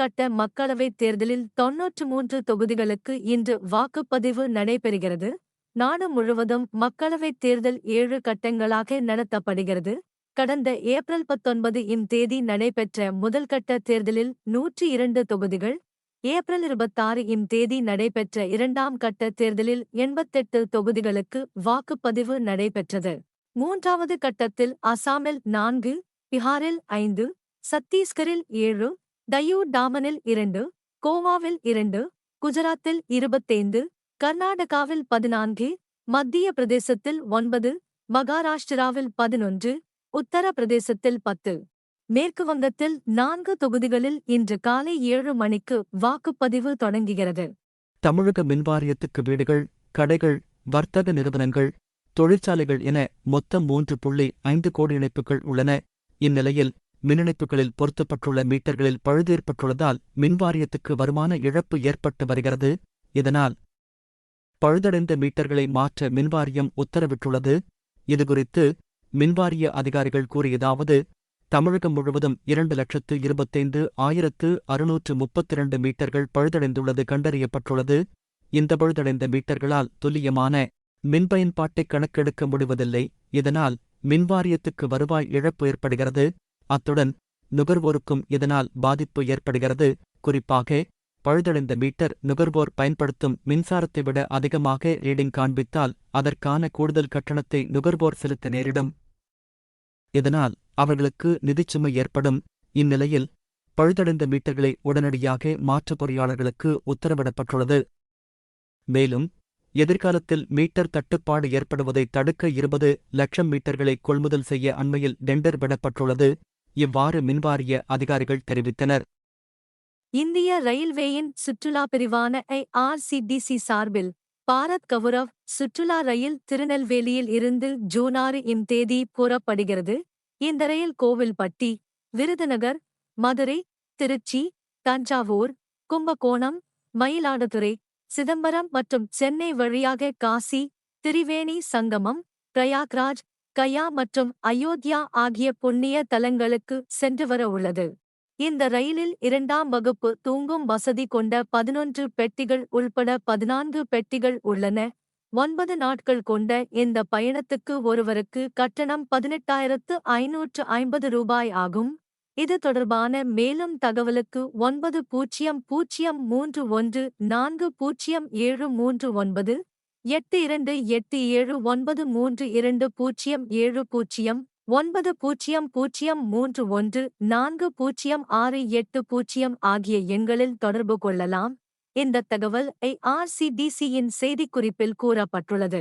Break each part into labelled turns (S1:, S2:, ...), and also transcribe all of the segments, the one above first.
S1: கட்ட மக்களவைத் தேர்தலில் தொன்னூற்று மூன்று தொகுதிகளுக்கு இன்று வாக்குப்பதிவு நடைபெறுகிறது. நாடு முழுவதும் மக்களவைத் தேர்தல் ஏழு கட்டங்களாக நடத்தப்படுகிறது. கடந்த ஏப்ரல் பத்தொன்பது இம் தேதி நடைபெற்ற முதல் கட்ட தேர்தலில் நூற்றி இரண்டு தொகுதிகள் ஏப்ரல் இருபத்தாறு இம் தேதி நடைபெற்ற இரண்டாம் கட்ட தேர்தலில் எண்பத்தெட்டு தொகுதிகளுக்கு வாக்குப்பதிவு நடைபெற்றது. மூன்றாவது கட்டத்தில் அசாமில் நான்கு பிஹாரில் ஐந்து சத்தீஸ்கரில் ஏழு டையூ டாமனில் இரண்டு கோவாவில் இரண்டு குஜராத்தில் இருபத்தைந்து கர்நாடகாவில் பதினான்கு மத்திய பிரதேசத்தில் ஒன்பது மகாராஷ்டிராவில் பதினொன்று உத்தரப்பிரதேசத்தில் பத்து. மேற்கு வங்கத்தில் நான்கு தொகுதிகளில் இன்று காலை ஏழு மணிக்கு வாக்குப்பதிவு தொடங்குகிறது.
S2: தமிழக மின்வாரியத்துக்கு வீடுகள் கடைகள் வர்த்தக நிறுவனங்கள் தொழிற்சாலைகள் என மொத்தம் மூன்று புள்ளி ஐந்து கோடி இணைப்புகள் உள்ளன. இந்நிலையில் மின்னிணைப்புகளில் பொருத்தப்பட்டுள்ள மீட்டர்களில் பழுது ஏற்பட்டுள்ளதால் மின்வாரியத்துக்கு வருமான இழப்பு ஏற்பட்டு வருகிறது. இதனால் பழுதடைந்த மீட்டர்களை மாற்ற மின்வாரியம் உத்தரவிட்டுள்ளது. இதுகுறித்து மின்வாரிய அதிகாரிகள் கூறியதாவது தமிழகம் முழுவதும் இரண்டு லட்சத்து இருபத்தைந்து ஆயிரத்து அறுநூற்று முப்பத்திரண்டு மீட்டர்கள் பழுதடைந்துள்ளது கண்டறியப்பட்டுள்ளது. இந்த பழுதடைந்த மீட்டர்களால் துல்லியமான மின் பயன்பாட்டை கணக்கெடுக்க முடிவதில்லை. இதனால் மின்வாரியத்துக்கு வருவாய் இழப்பு ஏற்படுகிறது. அத்துடன் நுகர்வோருக்கும் இதனால் பாதிப்பு ஏற்படுகிறது. குறிப்பாக பழுதடைந்த மீட்டர் நுகர்வோர் பயன்படுத்தும் மின்சாரத்தை விட அதிகமாக ரீடிங் காண்பித்தால் அதற்கான கூடுதல் கட்டணத்தை நுகர்வோர் செலுத்த நேரிடும். இதனால் அவர்களுக்கு நிதிச்சுமை ஏற்படும். இந்நிலையில் பழுதடைந்த மீட்டர்களை உடனடியாக மாற்று பொறியாளர்களுக்கு உத்தரவிடப்பட்டுள்ளது. மேலும் எதிர்காலத்தில் மீட்டர் தட்டுப்பாடு ஏற்படுவதை தடுக்க இருபது லட்சம் மீட்டர்களை கொள்முதல் செய்ய அண்மையில் டெண்டர் விடப்பட்டுள்ளது. இவ்வாறு மின்வாரிய அதிகாரிகள் தெரிவித்தனர்.
S1: இந்திய ரயில்வேயின் சுற்றுலா பிரிவான ஐஆர்சிடிசி சார்பில் பாரத் கவுரவ் சுற்றுலா ரயில் திருநெல்வேலியில் இருந்து ஜூன் ஆறு இம் தேதி புறப்படுகிறது இந்த ரயில் கோவில்பட்டி விருதுநகர் மதுரை திருச்சி தஞ்சாவூர் கும்பகோணம் மயிலாடுதுறை சிதம்பரம் மற்றும் சென்னை வழியாக காசி திரிவேணி சங்கமம் பிரயாக்ராஜ் கயா மற்றும் அயோத்தியா ஆகிய புண்ணிய தலங்களுக்கு சென்று வர உள்ளது. இந்த ரயிலில் இரண்டாம் வகுப்பு தூங்கும் வசதி கொண்ட பதினொன்று பெட்டிகள் உள்பட பதினான்கு பெட்டிகள் உள்ளன. ஒன்பது நாட்கள் கொண்ட இந்த பயணத்துக்கு ஒருவருக்கு கட்டணம் பதினெட்டாயிரத்து ஐநூற்று ஐம்பது ரூபாய் ஆகும். இது தொடர்பான மேலும் தகவலுக்கு ஒன்பது பூஜ்ஜியம் பூஜ்ஜியம் மூன்று ஒன்று நான்கு பூஜ்ஜியம் ஏழு மூன்று ஒன்பது எட்டு இரண்டு எட்டு ஏழு ஒன்பது மூன்று இரண்டு பூஜ்ஜியம் ஏழு பூஜ்ஜியம் ஒன்பது பூஜ்ஜியம் பூஜ்ஜியம் மூன்று ஒன்று நான்கு பூஜ்ஜியம் ஆறு எட்டு பூஜ்ஜியம் ஆகிய எண்களில் தொடர்பு கொள்ளலாம். இந்த தகவல் ஐஆர்சிடிசியின் செய்திக்குறிப்பில் கூறப்பட்டுள்ளது.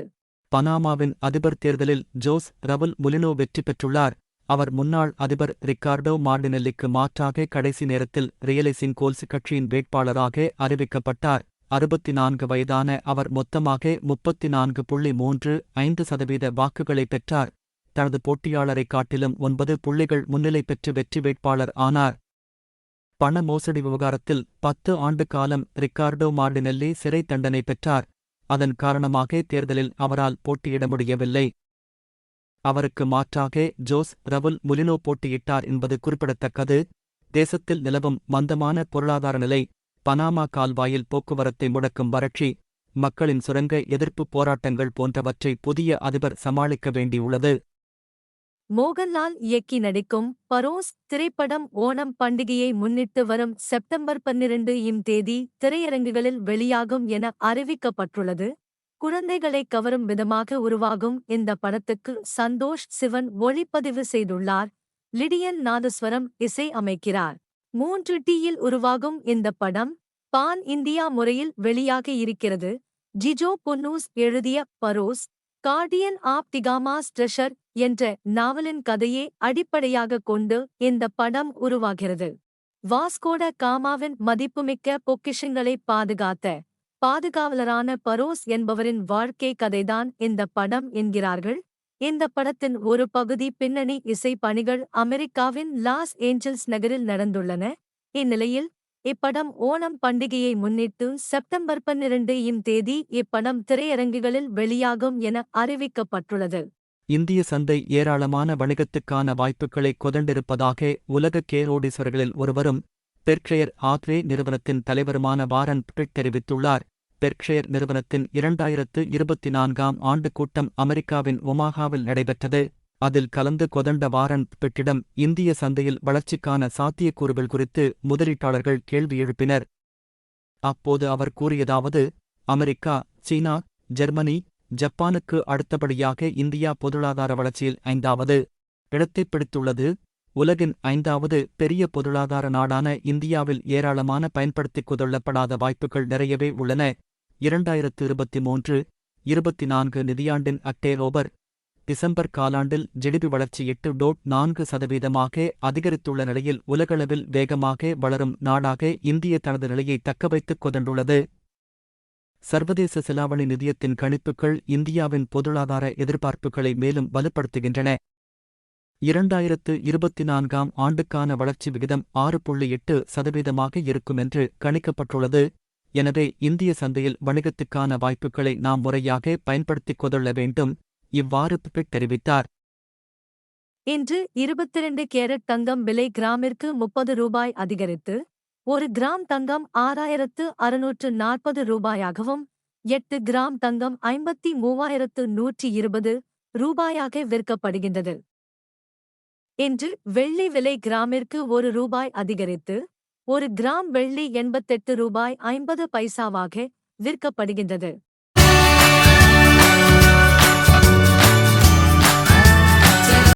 S2: பனாமாவின் அதிபர் தேர்தலில் ஜோஸ் ரவுல் முலினோ வெற்றி பெற்றுள்ளார். அவர் முன்னாள் அதிபர் ரிக்கார்டோ மார்டினெல்லிக்கு மாற்றாக கடைசி நேரத்தில் ரியலைசிங் கோல்ஸ் கட்சியின் வேட்பாளராக அறிவிக்கப்பட்டார். அறுபத்தி நான்கு வயதான அவர் மொத்தமாக முப்பத்தி நான்கு புள்ளி மூன்று ஐந்து சதவீத வாக்குகளை பெற்றார். தனது போட்டியாளரைக் காட்டிலும் ஒன்பது புள்ளிகள் முன்னிலை பெற்று வெற்றி வேட்பாளர் ஆனார். பண மோசடி விவகாரத்தில் பத்து ஆண்டு காலம் ரிக்கார்டோ மார்டினெல்லி சிறை தண்டனை பெற்றார். அதன் காரணமாக தேர்தலில் அவரால் போட்டியிட முடியவில்லை. அவருக்கு மாற்றாக ஜோஸ் ரவுல் முலினோ போட்டியிட்டார் என்பது குறிப்பிடத்தக்கது. தேசத்தில் நிலவும் மந்தமான பொருளாதார நிலை பனாமா கால்வாயில் போக்குவரத்தை முடக்கும் வறட்சி மக்களின் சுரங்க எதிர்ப்பு போராட்டங்கள் போன்றவற்றை புதிய அதிபர் சமாளிக்க வேண்டியுள்ளது.
S1: மோகன்லால் இயக்கி நடிக்கும் பரோஸ் திரைப்படம் ஓணம் பண்டிகையை முன்னிட்டு வரும் செப்டம்பர் பன்னிரண்டு இம் தேதி திரையரங்குகளில் வெளியாகும் என அறிவிக்கப்பட்டுள்ளது. குழந்தைகளை கவரும் விதமாக உருவாகும் இந்த படத்துக்கு சந்தோஷ் சிவன் ஒளிப்பதிவு செய்துள்ளார். லிடியன் நாதஸ்வரம் இசை அமைக்கிறார். மூன்று டியில் உருவாகும் இந்த படம் பான் இந்தியா முறையில் வெளியாக இருக்கிறது. ஜிஜோ பொன்னூஸ் எழுதிய Barroz guardian of D'Gama's treasure என்ற நாவலின் கதையை அடிப்படையாக கொண்டு இந்த படம் உருவாகிறது. வாஸ்கோட காமாவின் மதிப்புமிக்க பொக்கிஷங்களை பாதுகாத்த பாதுகாவலரான பரோஸ் என்பவரின் வாழ்க்கை கதைதான் இந்த படம் என்கிறார்கள். இந்த படத்தின் ஒரு பகுதி பின்னணி இசை பணிகள் அமெரிக்காவின் லாஸ் ஏஞ்சல்ஸ் நகரில் நடந்துள்ளன. இந்நிலையில் இப்படம் ஓணம் பண்டிகையை முன்னிட்டு செப்டம்பர் பன்னிரண்டு இம் தேதி இப்படம் திரையரங்குகளில் வெளியாகும் என அறிவிக்கப்பட்டுள்ளது.
S2: இந்திய சந்தை ஏராளமான வணிகத்துக்கான வாய்ப்புகளை கொதண்டிருப்பதாக உலக கேரோடிசர்களில் ஒருவரும் பெர்க்ஷயர் ஆக்ரே நிறுவனத்தின் தலைவருமான வாரன் பிரிட் தெரிவித்துள்ளார். பெர்க்ஷயர் நிறுவனத்தின் இரண்டாயிரத்து இருபத்தி நான்காம் ஆண்டு கூட்டம் அமெரிக்காவின் ஒமாகாவில் நடைபெற்றது. அதில் கலந்து கொதண்ட வாரன் பிட்டிடம் இந்திய சந்தையில் வளர்ச்சிக்கான சாத்தியக்கூறுகள் குறித்து முதலீட்டாளர்கள் கேள்வி எழுப்பினர். அப்போது அவர் கூறியதாவது அமெரிக்கா சீனா ஜெர்மனி ஜப்பானுக்கு அடுத்தபடியாக இந்தியா பொருளாதார வளர்ச்சியில் ஐந்தாவது இடத்தைப் பிடித்துள்ளது உலகின் ஐந்தாவது பெரிய பொருளாதார நாடான இந்தியாவில் ஏராளமான பயன்படுத்திக் கொள்ளப்படாத வாய்ப்புகள் நிறையவே உள்ளன. இரண்டாயிரத்து இருபத்தி மூன்று இருபத்தி நான்கு நிதியாண்டின் அக்டோபர் டிசம்பர் காலாண்டில் ஜிடிபி வளர்ச்சி எட்டு டோட் நான்கு சதவீதமாக அதிகரித்துள்ள நிலையில் உலகளவில் வேகமாக வளரும் நாடாக இந்திய தனது நிலையை தக்கவைத்துக் கொண்டுள்ளது. சர்வதேச செலாவணி நிதியத்தின் கணிப்புகள் இந்தியாவின் பொருளாதார எதிர்பார்ப்புகளை மேலும் வலுப்படுத்துகின்றன. இரண்டாயிரத்து இருபத்தி நான்காம் ஆண்டுக்கான வளர்ச்சி விகிதம் ஆறு புள்ளி எட்டு சதவீதமாக இருக்கும் என்று கணிக்கப்பட்டுள்ளது. எனவே இந்திய சந்தையில் வணிகத்துக்கான வாய்ப்புகளை நாம் முறையாக பயன்படுத்திக் கொள்ள வேண்டும் இவ்வாறு பிட் தெரிவித்தார்.
S1: இன்று இருபத்திரண்டு கேரட் தங்கம் விலை கிராமிற்கு முப்பது ரூபாய் அதிகரித்து ஒரு கிராம் தங்கம் ஆறாயிரத்து அறுநூற்று நாற்பது ரூபாயாகவும் எட்டு கிராம் தங்கம் ஐம்பத்தி மூவாயிரத்து நூற்றி இருபது ரூபாயாக விற்கப்படுகின்றது. இன்று வெள்ளி விலை கிராமிற்கு ஒரு ரூபாய் அதிகரித்து ஒரு கிராம் வெள்ளி எண்பத்தெட்டு ரூபாய் ஐம்பது பைசாவாக விற்கப்படுகின்றது.